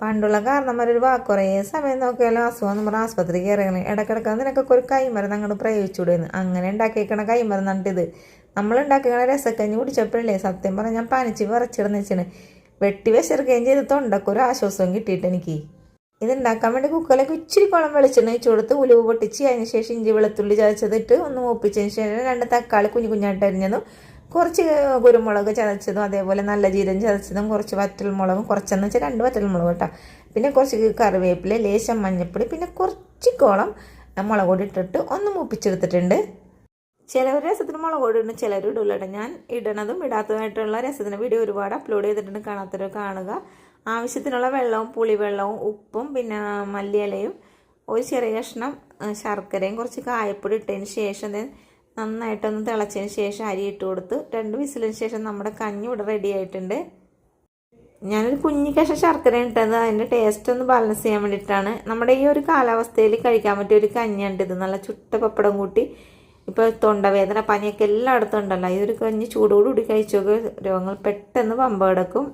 പണ്ടുള്ള കാരണന്മാരൊരു വാക്ക് കുറേ സമയം നോക്കിയാലും അസുഖം നമ്മൾ ആസ്പത്രിക്ക് ഇറങ്ങണം ഇടക്കിടക്ക് നിനക്കൊക്കെ ഒരു കൈമരുന്ന് അങ്ങോട്ട് പ്രയോഗിച്ചുവിടുന്നു അങ്ങനെ ഉണ്ടാക്കിയേക്കണ കൈമരുന്നാണ്ട് ഇത്. നമ്മൾ ഉണ്ടാക്കിക്കണ രസക്കഞ്ഞി കുടിച്ചപ്പോഴല്ലേ സത്യം പറഞ്ഞാൽ പനിച്ച് വിറച്ചിടുന്ന വെച്ചാണ് വെട്ടി വിശറുകയും ചെയ്ത് തൊണ്ടക്ക് ഒരു ആശ്വാസവും കിട്ടിയിട്ട് എനിക്ക്. ഇത് ഉണ്ടാക്കാൻ വേണ്ടി കുക്കറിലേക്ക് ഇച്ചിരി കുളം വെളിച്ചെണ്ണ ഒഴിച്ചു കൊടുത്ത് ഉലുവ് പൊട്ടിച്ച് അതിന് ശേഷം ഇഞ്ചി വെളുത്തുള്ളി ചതച്ചതിട്ട് ഒന്ന് മൂപ്പിച്ചതിന് ശേഷം രണ്ട് തക്കാളി കുഞ്ഞു കുഞ്ഞായിട്ട് അരിഞ്ഞതും കുറച്ച് കുരുമുളക് ചതച്ചതും അതേപോലെ നല്ല ജീരം ചതച്ചതും കുറച്ച് വറ്റൽമുളകും കുറച്ചെന്ന് വെച്ചാൽ രണ്ട് വറ്റൽമുളക് കേട്ടോ. പിന്നെ കുറച്ച് കറിവേപ്പില ലേശം മഞ്ഞൾപ്പൊടി പിന്നെ കുറച്ച് കോളം മുളക് പൊടി ഇട്ടിട്ട് ഒന്ന് മൂപ്പിച്ചെടുത്തിട്ടുണ്ട്. ചിലവർ രസത്തിന് മുളക് പൊടി ഇടും ചിലർ ഇടില്ല ഞാൻ ഇടണതും ഇടാത്തതുമായിട്ടുള്ള രസത്തിന് വീഡിയോ ഒരുപാട് അപ്ലോഡ് ചെയ്തിട്ടുണ്ട്. കാണാത്തവർ കാണുക. ആവശ്യത്തിനുള്ള വെള്ളവും പുളിവെള്ളവും ഉപ്പും പിന്നെ മല്ലിയിലയും ഒരു ചെറിയ കഷ്ണം ശർക്കരയും കുറച്ച് കായപ്പൊടി ഇട്ടതിന് ശേഷം നന്നായിട്ടൊന്ന് തിളച്ചതിന് ശേഷം അരി ഇട്ട് കൊടുത്ത് രണ്ട് വിസിലിന് ശേഷം നമ്മുടെ കഞ്ഞി ഇവിടെ റെഡി ആയിട്ടുണ്ട്. ഞാനൊരു കുഞ്ഞി കഷ ശർക്കര ഇട്ടത് അതിന്റെ ടേസ്റ്റ് ഒന്ന് ബാലൻസ് ചെയ്യാൻ വേണ്ടിയിട്ടാണ്. നമ്മുടെ ഈ ഒരു കാലാവസ്ഥയിൽ കഴിക്കാൻ പറ്റിയ ഒരു കഞ്ഞിയുണ്ട് ഇത് നല്ല ചുട്ട പപ്പടം കൂട്ടി ഇപ്പോൾ തൊണ്ടവേദന പനിയൊക്കെ എല്ലായിടത്തും ഉണ്ടല്ലോ. ഈ ഒരു കഞ്ഞി ചൂടോടുകൂടി കഴിച്ചൊക്കെ രോഗങ്ങൾ പെട്ടെന്ന് പമ്പ കിടക്കും.